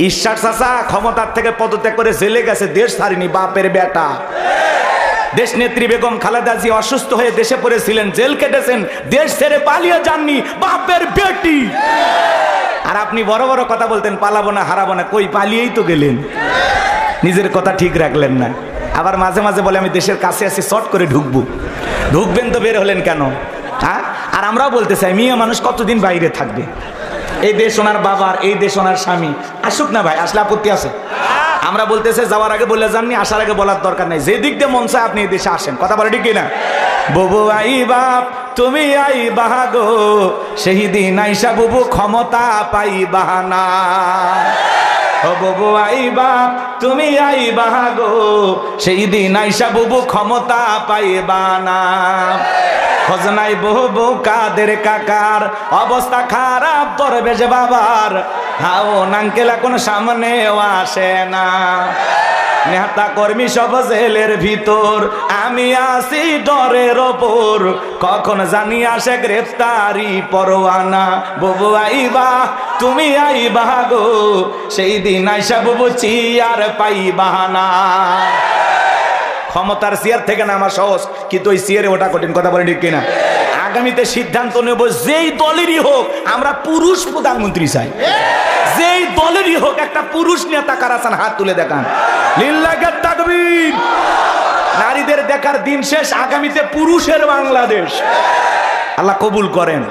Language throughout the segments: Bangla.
ঈশ্বর চাচা, ক্ষমতার থেকে পদত্যাগ করে জেলে গেছে, দেশ ছাড়িনি, বাপের বেটা। দেশ নেত্রী বেগম খালেদা জি অসুস্থ হয়ে দেশে পড়েছিলেন, জেল কেটেছেন দেশ ছেড়ে পালিয়ে যাননি, বাপের বেটি। আর আপনি বড় বড় কথা বলতেন, পালাবো না, হারাবো না, কই পালিয়েই তো গেলেন। নিজের কথা ঠিক রাখলেন না। আবার মাঝে মাঝে বলে, আমি দেশের কাছে আছি শর্ট করে ঢুকবো। ঢুকবেন তো বের হলেন কেন? হ্যাঁ? আর আমরাও বলতে চাই, মেয়ে মানুষ কতদিন বাইরে থাকবে? এই দেশ ওনার বাবার, এই দেশ ওনার স্বামী। আসুক না ভাই, আসলে আপত্তি আছে। আমরা বলতেছে, যাওয়ার আগে বলে যাননি, আসার আগে বলার দরকার নাই। যে দিক দিয়ে মন চায় আপনি এই দেশে আসেন। কথা বলে ঠিক না ববু আই বাপ, তুমি আই বাহাগো, সেই দিন আইসা বুবু ক্ষমতা পাই বাহানা ও বুবু আইবা, তুমি আইবা গো। সেই দিন আইসা বুবু ক্ষমতা পাইবা না। খোঁজনাই বহু কাদের কাকার অবস্থা খারাপ করবে যে বাবার। হাও নাঙ্কেল এখন সামনেও আসে না। নেতা কর্মী সব জেলের ভিতর। আমি আসি ডরের ওপর। কখন জানি আসে গ্রেফতারি পরোয়ানা। বুবু আইবা, তুমি আইবা গো। সেই দিন আইসা বুবু চিয়ার পাইবা না ক্ষমতার চেয়ার থেকে না আমার সহজ, কিন্তু ওই চেয়ারে ওটা কঠিন কথা বলে ঠিক কিনা? আগামীতে সিদ্ধান্ত নেব যেই দলেরই হোক, আমরা পুরুষ প্রধানমন্ত্রী চাই। যেই দলেরই হোক একটা পুরুষ নেতা কারাসান হাত তুলে দেখান। লিল্লাহে তাকবীর। নারীদের দেখার দিন শেষ, আগামীতে পুরুষের বাংলাদেশ। আল্লাহ কবুল করেন।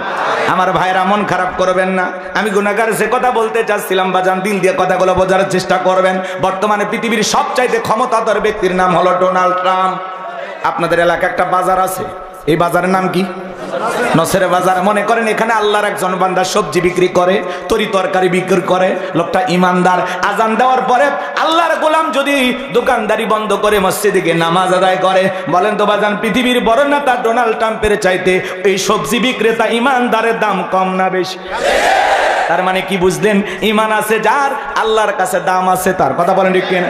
আমার ভাইরা মন খারাপ করবেন না। আমি গুণাগার যে কথা বলতে চাচ্ছিলাম, বাজান, দিল দিয়ে কথাগুলো বোঝার চেষ্টা করবেন। বর্তমানে পৃথিবীর সবচাইতে ক্ষমতাধর ব্যক্তির নাম হলো ডোনাল্ড ট্রাম্প। আপনাদের এলাকায় একটা বাজার আছে। এই বাজারের নাম কি? নসের বাজার মনে করেন এখানে আল্লাহর একজন বান্দা সবজি বিক্রি করে, তরি তরকারি বিক্রি করে, লোকটা ইমানদার। আজান দেওয়ার পরে আল্লাহর গোলাম যদি দোকানদারি বন্ধ করে, মসজিদে গিয়ে নামাজ আদায় করে, বলেন তো বাজান, পৃথিবীর বড় নেতা ডোনাল্ড ট্রাম্পের চাইতে এই সবজি বিক্রেতা ইমানদারের দাম কম না বেশি? তার মানে কি বুঝলেন? ইমান আছে যার, আল্লাহর কাছে দাম আছে তার। কথা বলেন ঠিক কিনা?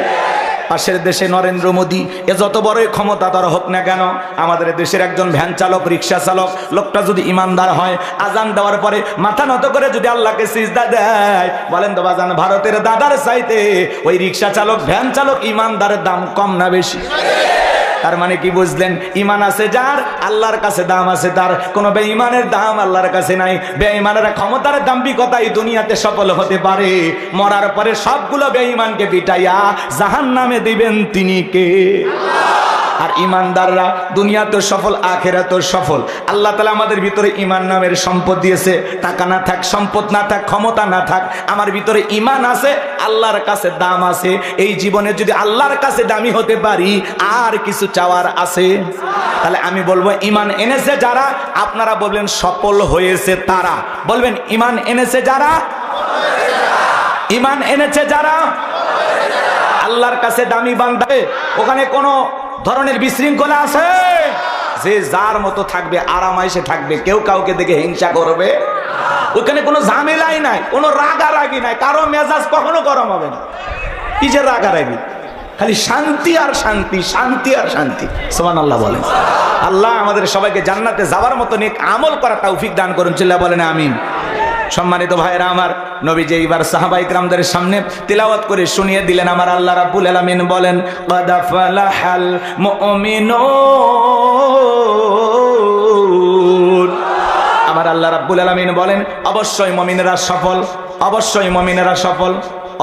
পাশের দেশে নরেন্দ্র মোদী, এ যত বড়ই ক্ষমতাধর হোক না কেন, আমাদের দেশের একজন ভ্যান চালক, রিক্সা চালক, লোকটা যদি ইমানদার হয়, আজান দেওয়ার পরে মাথা নত করে যদি আল্লাহকে সিজদা দেয়, বলেন তো বাজান, ভারতের দাদার চাইতে ওই রিক্সা চালক, ভ্যান চালক ইমানদারের দাম কম না বেশি? তার মানে কি বুঝলেন? ইমান আছে যার, আল্লাহর কাছে দাম আছে তার। কোনো বেঈমানের দাম আল্লাহর কাছে নাই। বেঈমানের ক্ষমতার দাম্বিকতাই দুনিয়াতে সফল হতে পারে। মরার পরে সবগুলো বেঈমানকে পিটাইয়া জাহান নামে দিবেন তিনি কে? আর ইমানদাররা দুনিয়া তো সফল আখেরা তো সফল। আল্লাহ তালা আমাদের ভিতরে ইমান নামের সম্পদ দিয়েছে। টাকা না থাক, সম্পদ না থাক, ক্ষমতা না থাক, আমার ভিতরে ইমান আছে, আল্লাহর কাছে দাম আছে। এই জীবনে যদি আল্লাহর কাছে দামি হতে পারি, আর কিছু চাওয়ার আছে? তাহলে আমি বলব, ইমান এনেছে যারা, আপনারা বলবেন, সফল হয়েছে তারা। বলবেন, ইমান এনেছে যারা? ইমান এনেছে যারা? আল্লাহর কাছে দামি বান্ধাবে ওখানে কোনো ধরনের বিশৃঙ্খলা আছে? যে যার মতো থাকবে, আরামাইসে থাকবে, কেউ কাউকে দেখে হিংসা করবে? ওখানে কোনো ঝামেলাই নাই, কোনো রাগারাগি নাই, কারও মেজাজ কখনো গরম হবে না। কি যে রাগারাগি? খালি শান্তি আর শান্তি শান্তি আর শান্তি। সোমান আল্লাহ বলেন। আল্লাহ আমাদের সবাইকে জান্নাতে যাওয়ার মতো নেক আমল করা তৌফিক দান করুন। চিল্লা বলেন, আমিন। সম্মানিত ভাইয়েরা, আমার নবী যে এইবার সাহাবাই গ্রামদের সামনে তিলাওয়াত করে শুনিয়ে দিলেন, আমার আল্লাহ রাব্বুল আলামিন বলেন কদাফালাহাল মুমিনুন। আমার আল্লাহ রাব্বুল আলামিন বলেন, অবশ্যই মমিনেরা সফল, অবশ্যই মমিনেরা সফল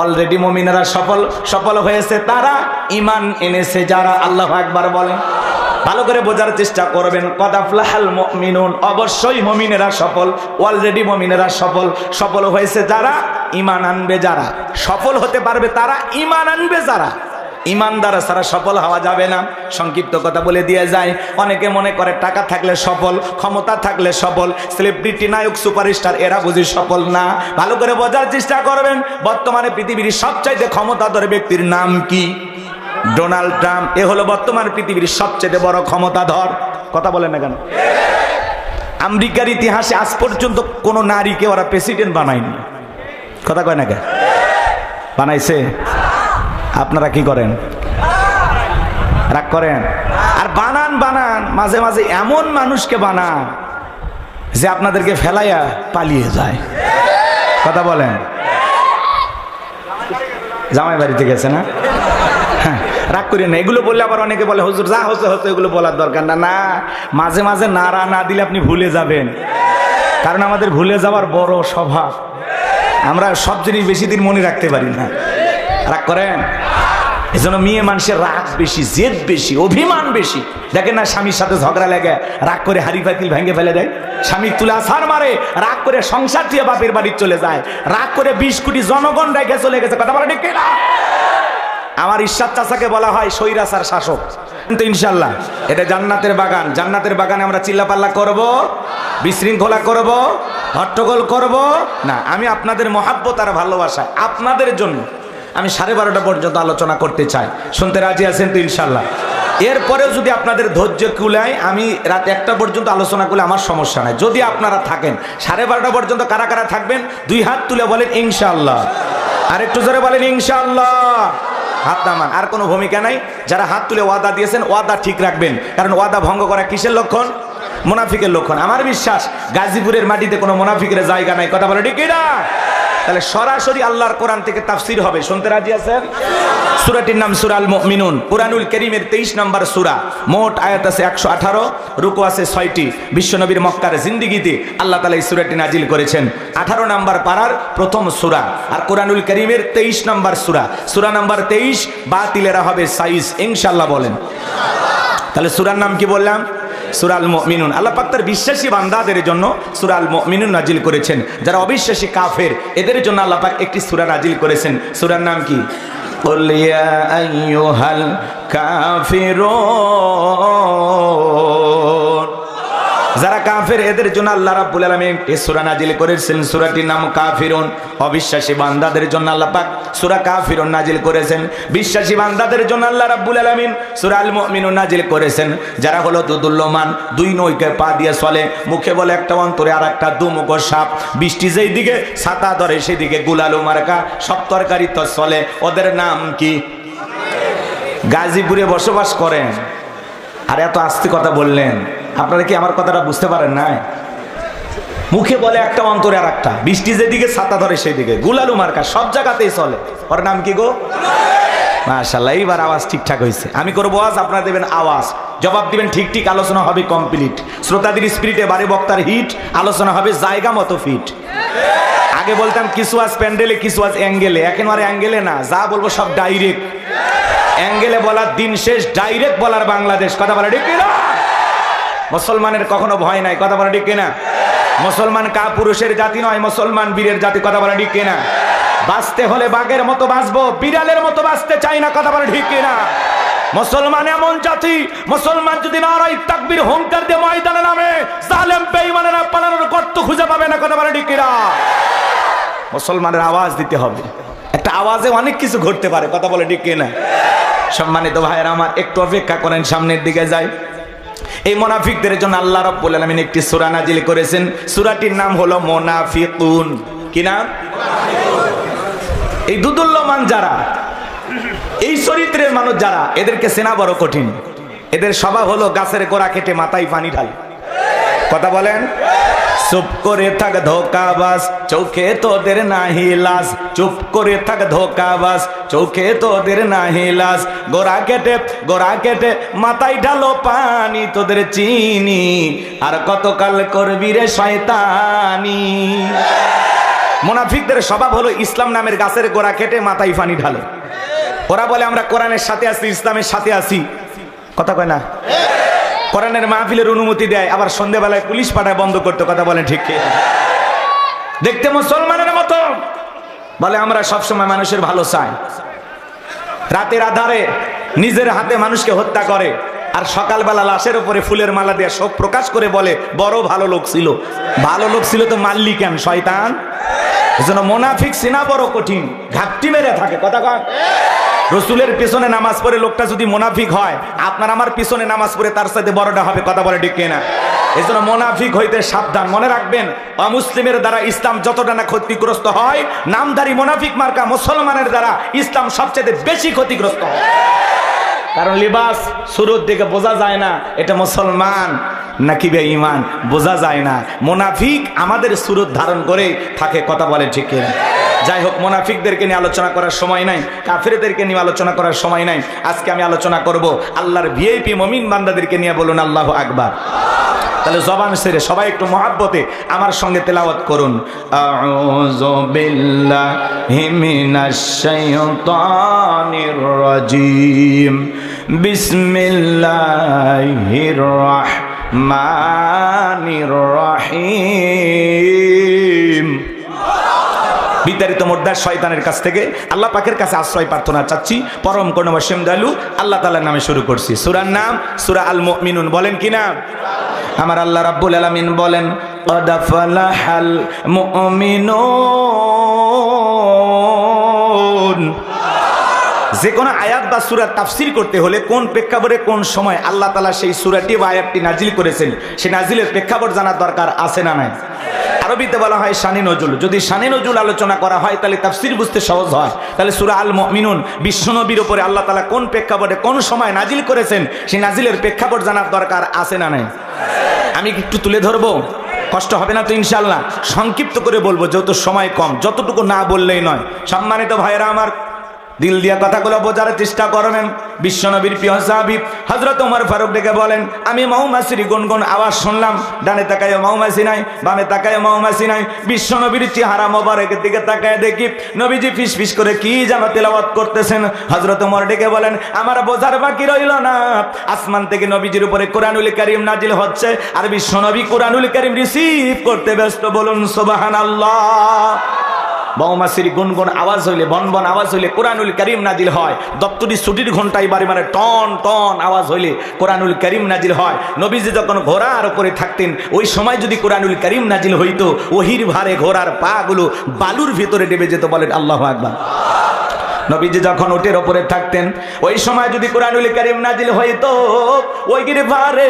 অলরেডি মমিনেরা সফল সফল হয়েছে তারা ইমান এনেছে যারা আল্লাহ একবার বলেন। ভালো করে বোঝার চেষ্টা করবেন কদাফলাহাল মুমিনুন অবশ্যই মুমিনেরা সফল অলরেডি মুমিনেরা সফল। সফল হয়েছে যারা, ঈমান আনবে যারা। সফল হতে পারবে তারা, ঈমান আনবে যারা। ইমানদার ছাড়া সফল হওয়া যাবে না। সংক্ষিপ্ত কথা বলে দিয়ে যায়, অনেকে মনে করে টাকা থাকলে সফল, ক্ষমতা থাকলে সফল সেলিব্রিটি নায়ক সুপারস্টার এরা বুঝি সফল না। ভালো করে বোঝার চেষ্টা করবেন, বর্তমানে পৃথিবীর সবচাইতে ক্ষমতাধর ব্যক্তির নাম কি? ডোনাল্ড ট্রাম্প, এ হলো বর্তমান পৃথিবীর সবচেয়ে বড় ক্ষমতাধর। কথা বলেন না কেন? আমেরিকার ইতিহাসে আজ পর্যন্ত কোনো নারীকে ওরা প্রেসিডেন্ট বানায়নি। কথা কয় না কে বানাইছে? আপনারা কি করেন? রাগ করেন? আর বানান বানান, মাঝে মাঝে এমন মানুষকে বানান যে আপনাদেরকে ফেলাইয়া পালিয়ে যায়। কথা বলেন? জামাই বাড়িতে গেছে না? রাগ করি না। এগুলো বললে আবার অনেকে বলে, হুজুর, যা হচ্ছে হচ্ছে, এগুলো বলার দরকার না। না, মাঝে মাঝে নাড়া না দিলে আপনি ভুলে যাবেন। কারণ আমাদের ভুলে যাওয়ার বড় স্বভাব। আমরা সব জিনিস বেশি দিন মনে রাখতে পারি না। রাগ করেন? এজন্য মেয়ে মানুষের রাগ বেশি, জেদ বেশি, অভিমান বেশি। দেখেন না, স্বামীর সাথে ঝগড়া লাগে, রাগ করে হাড়ি পাতিল ভেঙে ফেলে দেয়। স্বামী তুলা সার মারে, রাগ করে সংসার দিয়ে বাপের বাড়ি চলে যায়। রাগ করে বিশ কোটি জনগণ রেখে চলে গেছে। কথা বলে ঠিক না আমার ঈশ্বর চাচাকে বলা হয় সৈরাসার শাসক। কিন্তু ইনশাল্লাহ এটা জান্নাতের বাগান। জান্নাতের বাগানে আমরা চিল্লাপাল্লা করব, বিশৃঙ্খলা করব, হট্টগোল করব। না, আমি আপনাদের মহাব্বত আর ভালোবাসা আপনাদের জন্য আমি সাড়ে বারোটা পর্যন্ত আলোচনা করতে চাই। শুনতে রাজি আছেন তো ইনশাল্লাহ এরপরেও যদি আপনাদের ধৈর্য কুলায়, আমি রাত একটা পর্যন্ত আলোচনা করলে আমার সমস্যা নাই। যদি আপনারা থাকেন, সাড়ে বারোটা পর্যন্ত কারা কারা থাকবেন? দুই হাত তুলে বলেন ইনশাল্লাহ আর একটু জোরে বলেন ইনশাল্লাহ হাত নামান। আর কোনো ভূমিকা নাই। যারা হাত তুলে ওয়াদা দিয়েছেন, ওয়াদা ঠিক রাখবেন। কারণ ওয়াদা ভঙ্গ করা কিসের লক্ষণ? মোনাফিকের লক্ষণ। আমার বিশ্বাস, গাজীপুরের মাটিতে কোনো মোনাফিকের জায়গা নাই। কথা বলে ঠিক না তাহলে সরাসরি আল্লাহর কোরআন থেকে তাফসির হবে। শুনতে রাজি আছেন? সুরাটির নাম সুরাল মিনুন কোরআনুল করিমের তেইশ নম্বর সুরা। মোট আয়াত আছে একশো আঠারো, রুকু আছে ছয়টি। বিশ্বনবীর মক্কার জিন্দিগিতে আল্লাহ তালা এই সুরাটি নাজিল করেছেন। আঠারো নম্বর পাড়ার প্রথম সুরা। আর কোরআনুল করিমের তেইশ নম্বর সুরা। সুরা নাম্বার তেইশ, বাতিলেরা হবে সাইজ। ইনশাল্লাহ বলেন। তাহলে সুরার নাম কি বললাম? সুরাল মিনুন আল্লাহ বিশ্বাসী বান্দাদের জন্য সুরাল মিনুন নাজিল করেছেন। যারা অবিশ্বাসী কাফের, এদের জন্য আল্লাহ পাক একটি সুরা নাজিল করেছেন। সুরার নাম কি? قل يا أيها الكافرون. যারা কাফের, এদের জন্য আল্লাহ রাব্বুল আলামিন একটি সূরা নাজিল করেছেন। সূরাটির নাম কাফিরুন। অবিশ্বাসী বান্দাদের জন্য আল্লাহ পাক সূরা কাফিরুন নাজিল করেছেন। বিশ্বাসী বান্দাদের জন্য আল্লাহ রাব্বুল আলামিন সূরা আল মুমিনুন নাজিল করেছেন। যারা হলো দুদুল্যমান, দুই নৌকে পা দিয়ে চলে, মুখে বলে একটা অন্তরে আর একটা দুমুখ সাপ। বৃষ্টি যেই দিকে ছাতা ধরে সেই দিকে গুলালু মার্কা, সব তরকারি তো চলে। ওদের নাম কি? গাজীপুরে বসবাস করেন। আর এত আস্তে কথা বললেন। আপনারা কি আমার কথাটা বুঝতে পারেন না মুখে বলে একটা, অন্তরে আর একটা বৃষ্টি যেদিকে ছাতা ধরে সেই দিকে গুলালু মার্কা, সব জায়গাতেই চলে। ওর নাম কি গো? মাশাল্লাহ এইবার আওয়াজ ঠিকঠাক হয়েছে। আমি করব আওয়াজ, আপনারা দেবেন আওয়াজ। জবাব দিবেন ঠিক ঠিক, আলোচনা হবে কমপ্লিট শ্রোতাদের স্পিরিটে বারে বক্তার হিট আলোচনা হবে জায়গা মতো ফিট আগে বলতাম, কিছু আজ প্যান্ডেলে, কিছু আজ অ্যাঙ্গেলে। এখন আর অ্যাঙ্গেলে না, যা বলব সব ডাইরেক্ট অ্যাঙ্গেলে বলার দিন শেষ ডাইরেক্ট বলার বাংলাদেশ। কথা বলা ঠিক কিনা? মুসলমানের কখনো ভয় নাই, কথা বলা ঠিক কিনা? মুসলমান কা পুরুষের জাতি নয়, মুসলমান বীরের জাতি, কথা বলা ঠিক কিনা? বাঁচতে হলে বাঘের মতো বাঁচবো, বিড়ালের মতো বাঁচতে চাই না, কথা বলা ঠিক কিনা? মুসলমান এমন জাতি, মুসলমান যদি নারাই তাকবীর, হুঙ্কার দিয়ে ময়দানে নামে, জালেম, বেঈমানেরা পালানোর গর্ত খুঁজে পাবে না, কথা বলা ঠিক কিনা? মুসলমানের আওয়াজ দিতে হবে। একটা আওয়াজে অনেক কিছু ঘটতে পারে, কথা বলে ঠিক কিনা? সম্মানিত ভাইয়ের, আমার একটু অপেক্ষা করেন, সামনের দিকে যাই। এই মোনাফিকদের জন্য আল্লাহ রব্বুল আলামিন একটি সুরা নাজিল করেছেন। সুরাটির নাম হলো মোনাফিকুন। কি নাম? এই দুদুল্যমান যারা, এই চরিত্রের মানুষ যারা, এদেরকে চেনা বড় কঠিন। এদের সভা হলো গাছের গোড়া কেটে মাথায় পানি ঢালে। কথা বলেন? চুপ করে থাক ধোকাবাস চোখে তোদের নাহি লাস চুপ করে থাক ধোকাবাস চোখে তোদের নাহি লাস গোড়া কেটে গোড়া কেটে মাথায় ঢালো পানি, তোদের চিনি। আর কতকাল করবি রে শয়তানি? মোনাফিকদের স্বভাব হলো ইসলাম নামের গাছের গোড়া কেটে মাথায় পানি ঢালে। ওরা বলে, আমরা কোরআনের সাথে আছি, ইসলামের সাথে আছি। কথা কয় না? কোরআনের মাহফিলের অনুমতি দেয়, আবার সন্ধ্যেবেলায় পুলিশ পাঠায় বন্ধ করতে, কথা বলেন ঠিক দেখতে মুসলমানের মতো। বলে, আমরা সবসময় মানুষের ভালো চাই। রাতের আধারে নিজের হাতে মানুষকে হত্যা করে, আর সকালবেলা লাশের উপরে ফুলের মালা দিয়ে শোক প্রকাশ করে বলে, বড় ভালো লোক ছিল। ভালো লোক ছিল তো মাল্লি কেন শয়তান। এজন্য মোনাফিক সিনা বড় কঠিন, ঘাপটি মেরে থাকে, কথা কয় রসুলের পিছনে নামাজ পড়ে লোকটা যদি মোনাফিক হয়, আপনার আমার পিছনে নামাজ পড়ে তার সাথে বড়টা হবে, কথা বলে ঠিক না এই জন্য মোনাফিক হইতে সাবধান। মনে রাখবেন, অমুসলিমের দ্বারা ইসলাম যতটা না ক্ষতিগ্রস্ত হয়, নামধারী মোনাফিক মার্কা মুসলমানের দ্বারা ইসলাম সবচেয়ে বেশি ক্ষতিগ্রস্ত কারণ লিবাস শুরুর দিকে বোঝা যায় না, এটা মুসলমান নাকি বে ইমান বোঝা যায় না। মোনাফিক আমাদের সুরত ধারণ করে থাকে, কথা বলে ঠিক যাই হোক মোনাফিকদেরকে নিয়ে আলোচনা করার সময় নাই, কাফেরদেরকে নিয়ে আলোচনা করার সময় নাই। আজকে আমি আলোচনা করব আল্লাহর ভিআইপি মমিন বান্দাদেরকে নিয়ে বলুন আল্লাহ আকবার। তাহলে জবান সেরে সবাই একটু মহাব্বতে আমার সঙ্গে তেলাওয়াত করুন। রাজিম। বিসমিল্লাহির রাহিম। বিতাড়িত মোর্দার শয়তানের কাছ থেকে আল্লাহ পাকের কাছে আশ্রয় প্রার্থনা চাচ্ছি। পরম করুণা সেম দালু আল্লাহ তালার নামে শুরু করছি। সুরার নাম সুরা আল মিনুন বলেন কি না আমার আল্লাহ রাব্বুল আলমিন বলেন অদাফাল মুমিনুন যে কোনো আয়াত বা সুরার তাফসির করতে হলে কোন প্রেক্ষাপটে কোন সময় আল্লাহ তালা সেই সুরাটি বা আয়াতটি নাজিল করেছেন সেই নাজিলের প্রেক্ষাপট জানার দরকার আছে না নাই? আরবিতে বলা হয় শানি নজুল। যদি শানি নজুল আলোচনা করা হয়, তাহলে তাফসির বুঝতে সহজ হয়। তাহলে সুরা আল মিনুন বিশ্বনবীর উপরে আল্লাহ তালা কোন প্রেক্ষাপটে কোন সময় নাজিল করেছেন সেই নাজিলের প্রেক্ষাপট জানার দরকার আছে না নাই? আমি একটু তুলে ধরবো? কষ্ট হবে না তো ইনশাল্লাহ সংক্ষিপ্ত করে বলব, যেহেতু সময় কম, যতটুকু না বললেই নয়। সম্মানিত ভাইয়েরা, আমার দিল দিয়া কথাগুলো বোঝার চেষ্টা করবেন বিশ্বনবীর প্রিয় সাহাবিব হজরত উমর ফারুক ডেকে বলেন, আমি মৌমাছির গুনগুন আওয়াজ শুনলাম। ডানে তাকায় মৌমাছি নাই, বামে তাকায় মৌমাছি নাই। বিশ্বনবীর চেহারা মোবারকের দিকে তাকায় দেখি নবীজি ফিস ফিস করে কি যেন তেলাওয়াত করতেছেন। হজরত উমর ডেকে বলেন, আমার বোঝার বাকি রইল না। আসমান থেকে নবীজির উপরে কোরআনুল করিম নাজিল হচ্ছে আর বিশ্বনবী কোরআনুল করিম রিসিভ করতে ব্যস্ত। বলুন সুবাহান আল্লাহ মৌমাছির গুনগুন আওয়াজ হইলে বন বন আওয়াজ হইলে কোরআনুল করিম নাজিল হয়। দপ্তরি ছুটির ঘন্টায় বারে মানে টন টন আওয়াজ হইলে কোরআনুল করিম নাজিল হয়। নবীজি যখন ঘোড়ার উপরে থাকতেন, ওই সময় যদি কোরআনুল করিম নাজিল হইতো, ওহির ভারে ঘোড়ার পাগুলো বালুর ভিতরে ডেবে যেত বলেন আল্লাহ আকবার। নবীজি যখন ওটের ওপরে থাকতেন, ওই সময় যদি কোরআনুল করিম নাজিল হইতো, ওই গিরে ভারে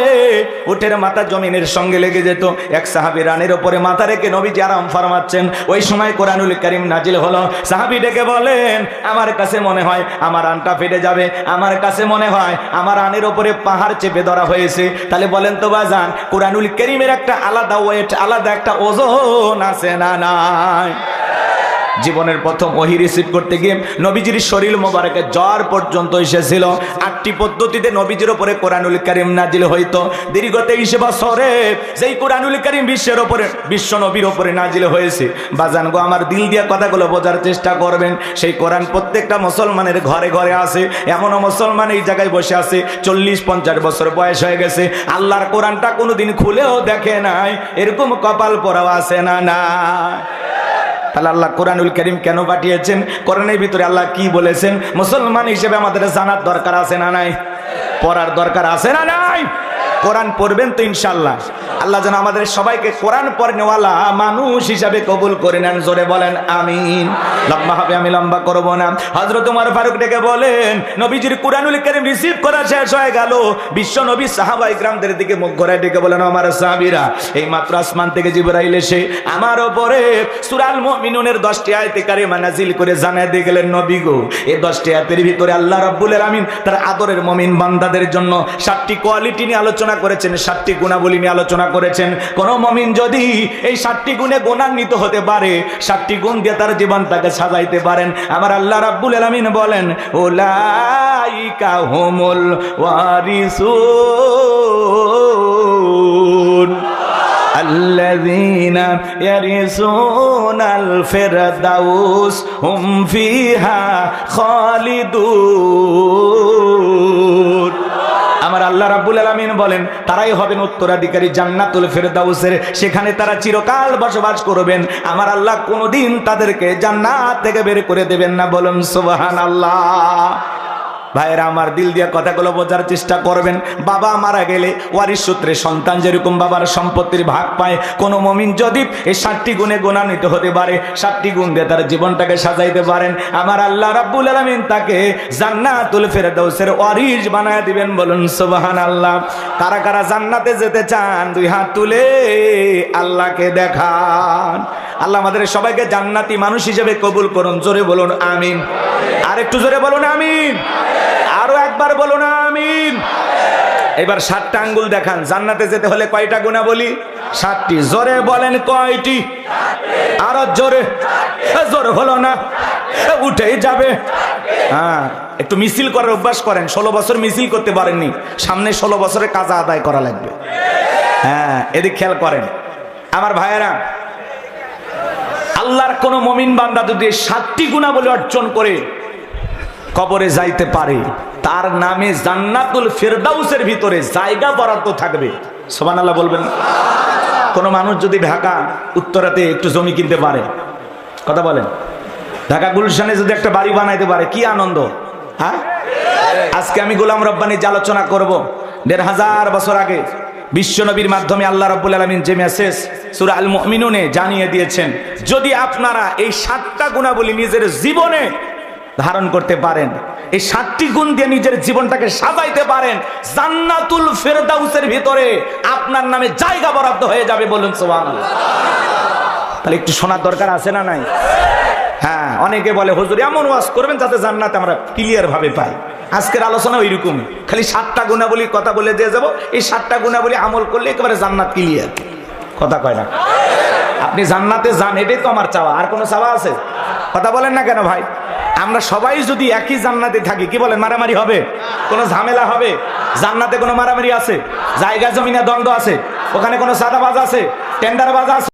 ওটের মাথা জমিনের সঙ্গে লেগে যেত। এক সাহাবি রানের ওপরে মাথা রেখে নবীজি আরাম ফরমাচ্ছেন। ওই সময় কোরআনুল করিম নাজিল হলো। সাহাবি ডেকে বলেন, আমার কাছে মনে হয় আমার আনটা ফেটে যাবে, আমার কাছে মনে হয় আমার আনের ওপরে পাহাড় চেপে ধরা হয়েছে। তাহলে বলেন তো বাজান, কোরআনুল করিমের একটা আলাদা ওয়েট আলাদা একটা ওজন আছে না নাই? জীবনের প্রথম ওহি রিসিভ করতে গিয়ে নবীজির শরীর মোবারকে জ্বর পর্যন্ত এসেছিল। আটটি পদ্ধতিতে নবীজির উপরে কোরআনুল করিম নাজিল হইতো। দীর্ঘ তেইশে বছরে যেই কোরআনুল করিম বিশ্বের ওপরে, বিশ্ব নবীর ওপরে নাজিল হয়েছে। বাজান গো, আমার দিল দিয়া কথাগুলো বোঝার চেষ্টা করবেন। সেই কোরআন প্রত্যেকটা মুসলমানের ঘরে ঘরে আছে। এমনও মুসলমান এই জায়গায় বসে আছে। চল্লিশ, পঞ্চাশ বছর বয়স হয়ে গেছে। আল্লাহর কোরআনটা কোনোদিন খুলেও দেখে নাই। এরকম কপাল পরাও আছে না না তাহলে আল্লাহ কোরআনুল করিম কেন পাঠিয়েছেন? কোরআনের ভিতরে আল্লাহ কি বলেছেন? মুসলমান হিসেবে আমাদের জানার দরকার আছে না নাই? পড়ার দরকার আছে না নাই? কোরআন পড়বেন তো ইনশাল্লাহ আল্লাহ যেন আমাদের সবাইকে কোরআন পড়নেওয়ালা মানুষ হিসাবে কবুল করে নেন, জোরে বলেন, আমিন। লম্বা হবে, আমি লম্বা করব না। হজরত উমর ফারুক ডেকে বলেন, নবীজির কোরআনুল করিম রিসিভ করা শেষ হয়ে গেল। বিশ্ব নবী সাহাবাই গ্রামদের দিকে মুখ ঘোরায় ডেকে বলেন, আমার সাহাবীরা, এই মাত্র আসমান থেকে জিবরাইল এসে আমার ওপরে সুরাল মুমিনুনের 10টি আয়াতে কারিমা নাজিল করে জানায় দিয়ে গেলেন, নবী গো এই 10টি আয়াতের ভিতরে আল্লাহ রাব্বুল আলামিন তার আদরের মুমিন বান্দাদের জন্য সাতটি কোয়ালিটি নিয়ে আলোচনা করেছেন, সাতটি গুণাবলী নিয়ে আলোচনা করেছেন কোন মমিন যদি এই সাতটি গুণে গুণান্বিত হতে পারে সাতটি গুণ দিয়ে তার জীবনটাকে সাজাইতে পারেন আমার আল্লাহ রাব্বুল আলামিন বলেন ওলাইকা হুমুল ওয়ারিসুন الذين يرثون الفردوس هم فيها خالدون আমার আল্লাহ রাব্বুল আলামিন বলেন, তারাই হবেন উত্তরাধিকারী জান্নাতুল ফেরদাউসের। সেখানে তারা চিরকাল বসবাস করবেন। আমার আল্লাহ কোনোদিন তাদেরকে জান্নাত থেকে বের করে দেবেন না। বলুন, সুবহানাল্লাহ। ভাইয়েরা আমার দিল দিয়া কথাগুলো বোঝার চেষ্টা করবেন। বাবা মারা গেলে ওয়ারিশ সূত্রে সন্তান যেরকম বাবার সম্পত্তির ভাগ পায়, কোনো মমিন যদি এই ষাটটি গুণে গুণান্বিত হতে পারে, ষাটটি গুণ দিয়ে তার জীবনটাকে সাজাইতে পারেন। আমার আল্লাহ রাব্বুল আলামিন তাকে জান্নাতুল ফেরদাউসের ওয়ারিশ বানায় দিবেন বলুন, সুবহানাল্লাহ। কারা কারা জান্নাতে যেতে চান, দুই হাত তুলে আল্লাহকে দেখান। আল্লাহ আমাদের সবাইকে জান্নাতি মানুষ হিসেবে কবুল করুন, জোরে বলুন, আমিন। আর একটু জোরে বলুন, আমিন। একবার বলুন আমিন। এবার সাতটা আঙ্গুল দেখান। জান্নাতে যেতে হলে কয়টা গুণা বলি? সাতটি। জোরে বলেন কয়টি? আরও জোরে। জোরে হলো না। উঠেই যাবে। হ্যাঁ একটু মিছিল করার অভ্যাস করেন। ষোলো বছর মিছিল করতে পারেননি। সামনে ষোলো বছরের কাজা আদায় করা লাগবে। হ্যাঁ এদিক খেয়াল করেন। আমার ভাইয়েরা, আল্লাহর কোন মমিন বান্দা যদি সাতটি গুণাবলী অর্জন করে, কবরে যাইতে পারে। তার নামে জান্নাতুল ফেরদাউসের ভিতরে জায়গা বরাদ্দ থাকবে। সোমান আল্লাহ বলবেন? কোন মানুষ যদি ঢাকা, উত্তরাতে একটু জমি কিনতে পারে, কথা বলেন। ঢাকা গুলশানে যদি একটা বাড়ি বানাইতে পারে, কি আনন্দ হ্যাঁ? আজকে আমি গোলাম রব্বানি যে আলোচনা করব, দেড় হাজার বছর আগে বিশ্বনবীর মাধ্যমে আল্লাহ রব্বুল আলমিন যে মেসেজ সুরা আল মুমিনুনে জানিয়ে দিয়েছেন, যদি আপনারা এই সাতটা গুণাবলী নিজের জীবনে ধারণ করতে পারেন। এই সাতটি গুণ দিয়ে নিজের জীবনটাকে সাজাইতে পারেন। জান্নাতুল ফেরদাউসের ভিতরে আপনার নামে জায়গা বরাদ্দ হয়ে যাবে বলুন, সুবহানাল্লাহ। তাহলে একটু শোনার দরকার আছে না নাই? হ্যাঁ অনেকে বলে, হুজুর, এমন ওয়াজ করবেন যাতে জান্নাত আমরা ক্লিয়ার ভাবে পাই। আজকের আলোচনা ওইরকম। খালি সাতটা গুণাবলী কথা বলে দিয়ে যাব। এই সাতটা গুণাবলী আমল করলে একেবারে জান্নাত ক্লিয়ার কথা কয় না। আপনি জান্নাতে যান, এটাই তো আমার চাওয়া। আর কোনো চাওয়া আছে? কথা বলেন না কেন ভাই? আমরা সবাই যদি একই জান্নাতে থাকি, কি বলেন, মারামারি হবে? কোনো ঝামেলা হবে? জান্নাতে কোনো মারামারি আছে? জায়গা, জমিনে দ্বন্দ্ব আছে? ওখানে কোনো সাদাবাজ আছে? টেন্ডারবাজ আছে?